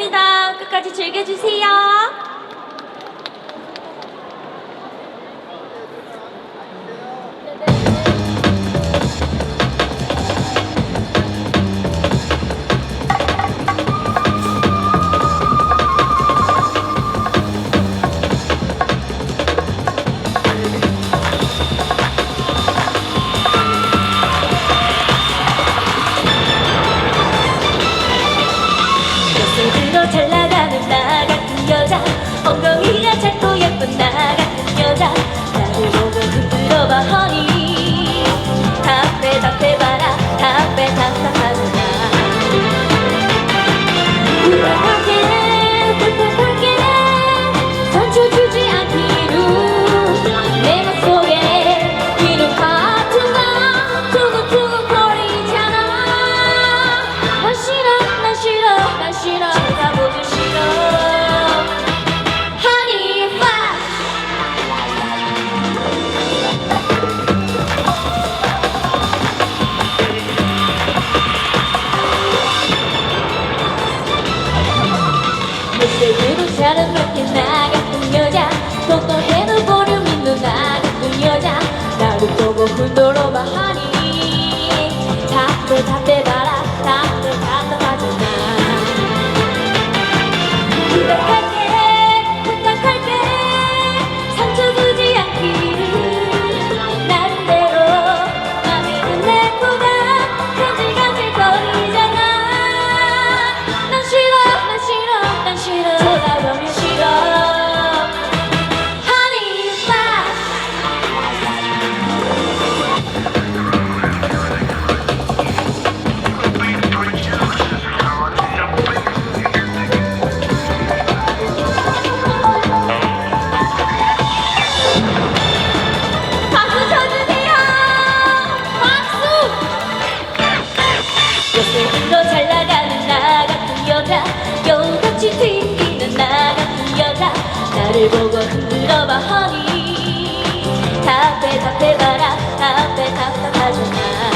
부탁드립니다. 끝까지 즐겨주세요. 나를 보고 흔들어봐 허니 답해 답해봐라. 답해 답답하잖아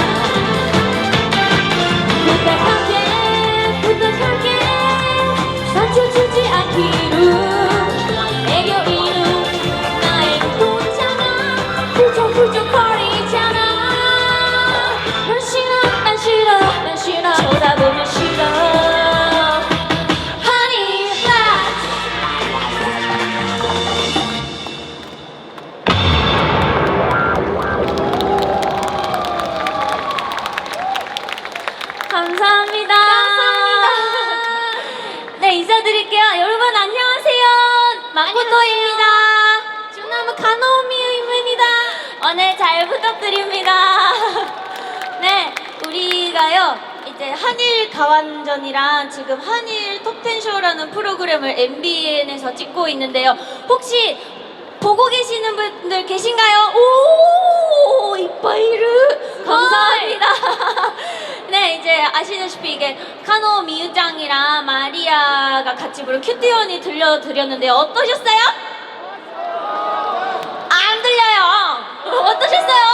부탁할게 부탁할게. 상처 주지 않기 잘 부탁드립니다. 네, 우리가요, 이제 한일 가완전이랑 지금 한일 톱텐쇼라는 프로그램을 MBN에서 찍고 있는데요. 혹시 보고 계시는 분들 계신가요? 오, 이빠이르. 감사합니다. 네, 이제 아시다시피 이게 카노 미유짱이랑 마리아가 같이 부른 큐티원이 들려드렸는데 어떠셨어요? 안 들려요. 어떠셨어요?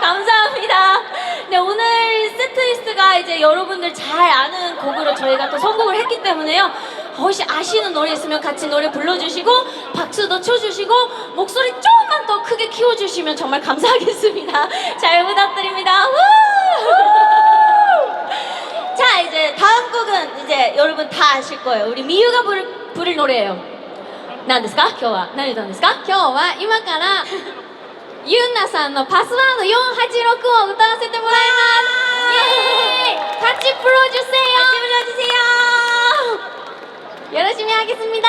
감사합니다. 네, 오늘 세트리스트가 이제 여러분들 잘 아는 곡으로 저희가 또 선곡을 했기 때문에요. 혹시 아시는 노래 있으면 같이 노래 불러주시고 박수도 쳐주시고 목소리 조금만 더 크게 키워주시면 정말 감사하겠습니다. 잘 부탁드립니다. 우! 자, 이제 다음 곡은 이제 여러분 다 아실 거예요. 우리 미유가 부를, 부를 노래예요. 何ですか？今日は。何歌たんですか？今日は今からゆんなさんのパスワード486を歌わせてもらいます。イエーイ！タッチプロデュセよ！よ！ろしみあげす。みだ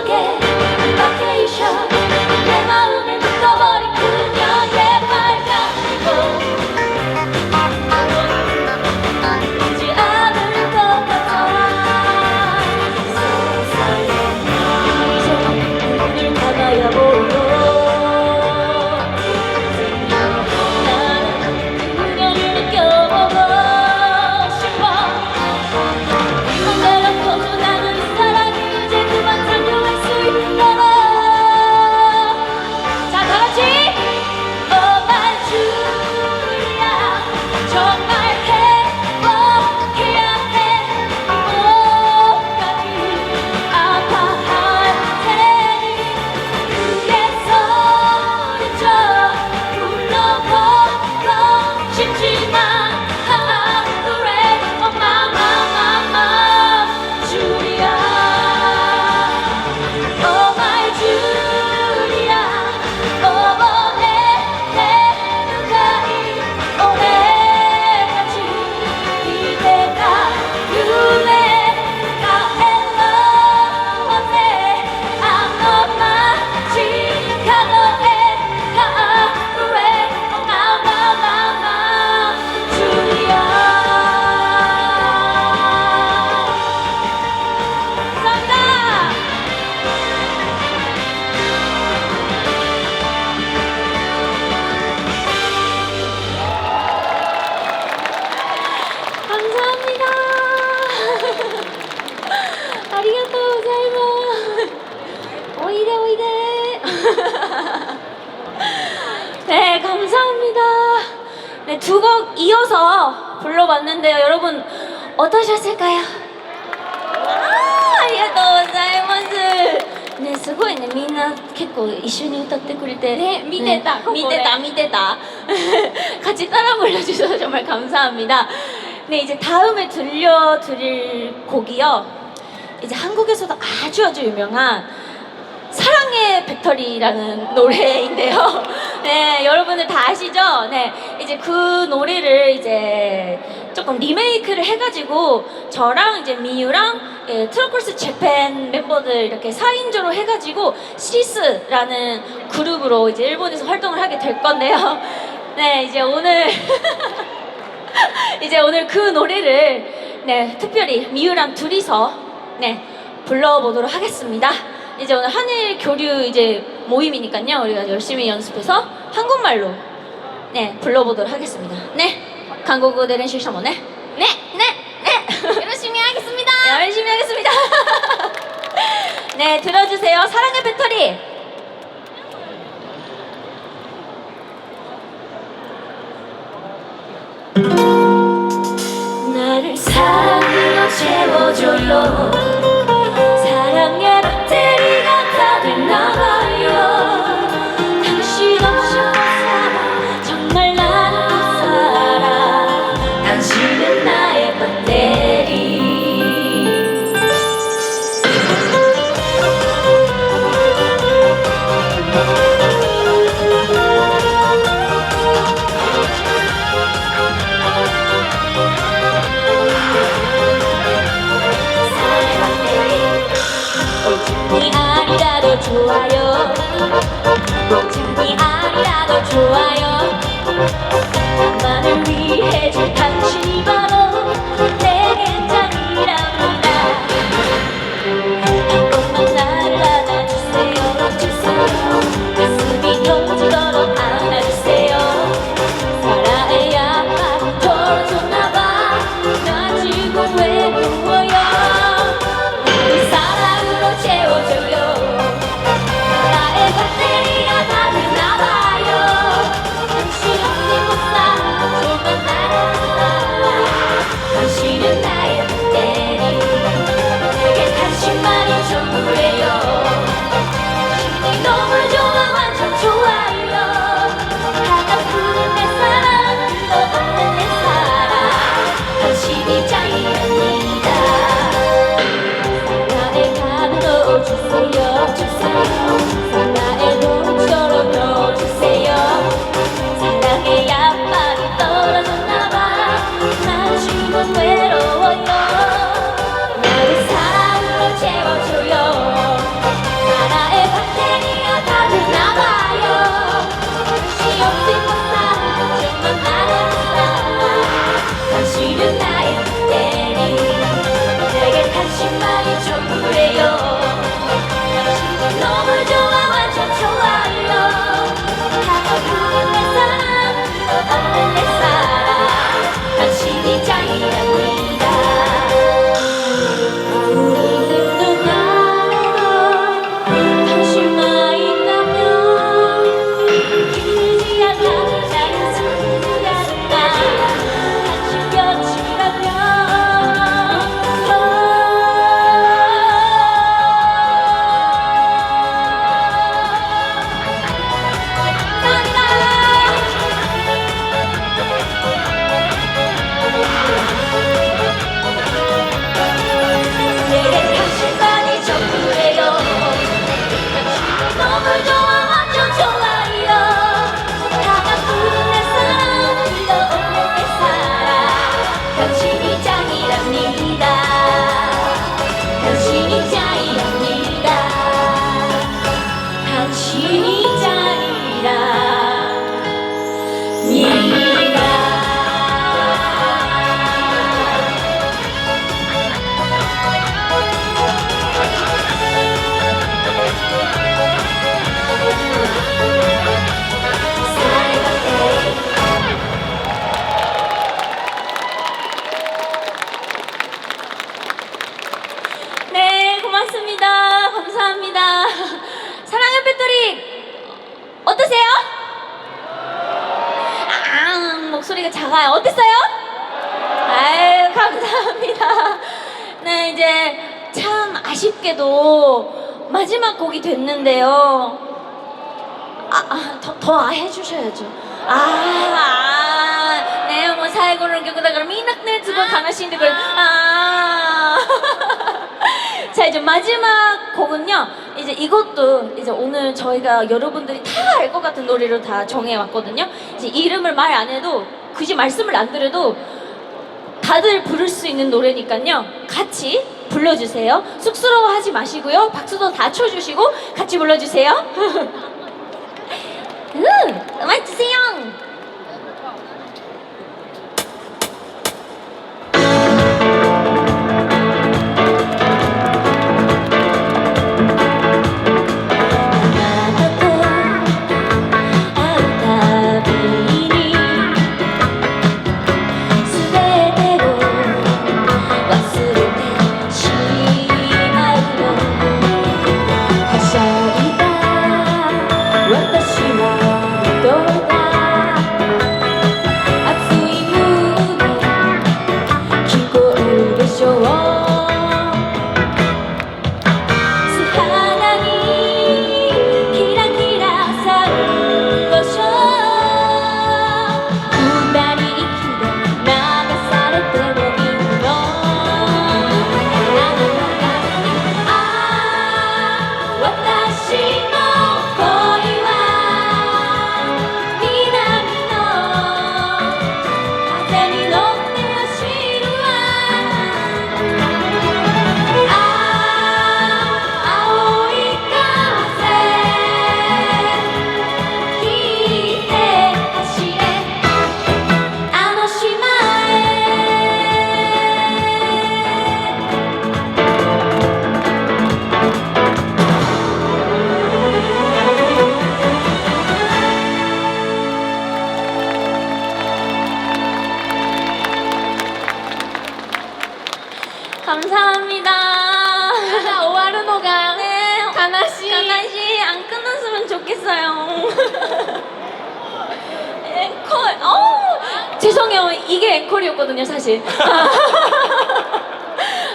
forget. 네, 감사합니다. 네, 두 곡 이어서 불러봤는데요. 여러분 어떠셨을까요? 아, 아리가또 고자이마스. ね、すごいね、みんな結構一緒に歌ってくれてね見てたここで見てた見てた같이 따라 불러주셔서 정말 감사합니다. 네, 이제 다음에 들려드릴 곡이요. 이제 한국에서도 아주 아주 유명한 사랑의 배터리라는 노래인데요. 네, 여러분들 다 아시죠? 네, 이제 그 노래를 이제 조금 리메이크를 해가지고 저랑 이제 미유랑 예, 트로콜스 재팬 멤버들 이렇게 4인조로 해가지고 시스라는 그룹으로 이제 일본에서 활동을 하게 될 건데요. 네, 이제 오늘 이제 오늘 그 노래를 네, 특별히 미유랑 둘이서 네, 불러보도록 하겠습니다. 이제 오늘 한일 교류 이제 모임이니까요. 우리가 열심히 연습해서 한국말로 네 불러보도록 하겠습니다. 네, 한국어 대련 실시모 네, 네, 네, 네. 열심히 하겠습니다. 열심히 하겠습니다. 네, 들어주세요. 사랑의 배터리. 나를 사랑으로 채워줘요. 좋아요. 오찬이 아니라도 좋아요. 나만을 위해 줄 당신이 바 고맙습니다. 감사합니다. 사랑의 배터리 어떠세요? 아, 목소리가 작아요. 어땠어요? 아유, 감사합니다. 네, 이제 참 아쉽게도 마지막 곡이 됐는데요. 아, 아, 더, 더 해주셔야죠. 아, 아, 네, 뭐, 사이고를 겪다 그러면 이낙네 두고 가나신데 그 아. 자, 이제 마지막 곡은요. 이제 이것도 이제 오늘 저희가 여러분들이 다 알 것 같은 노래로 다 정해왔거든요. 이제 이름을 말 안 해도 굳이 말씀을 안 드려도 다들 부를 수 있는 노래니까요. 같이 불러주세요. 쑥스러워하지 마시고요. 박수도 다 쳐주시고 같이 불러주세요. 음, 음악 주세요. 감사합니다. 오하르노가 네, 가나시 가나시 안 끊었으면 좋겠어요. 앵콜. 어 죄송해요. 이게 앵콜이었거든요, 사실.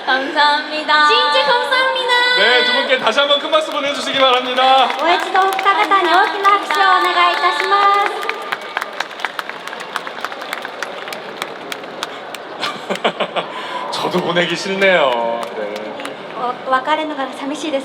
감사합니다. 진짜 감사합니다. 네, 두 분께 다시 한번 큰 박수 보내주시기 바랍니다. お一度お二方に大きな拍手をお願いいたします。 子供ねぎしるねよ。別れなが寂しいです。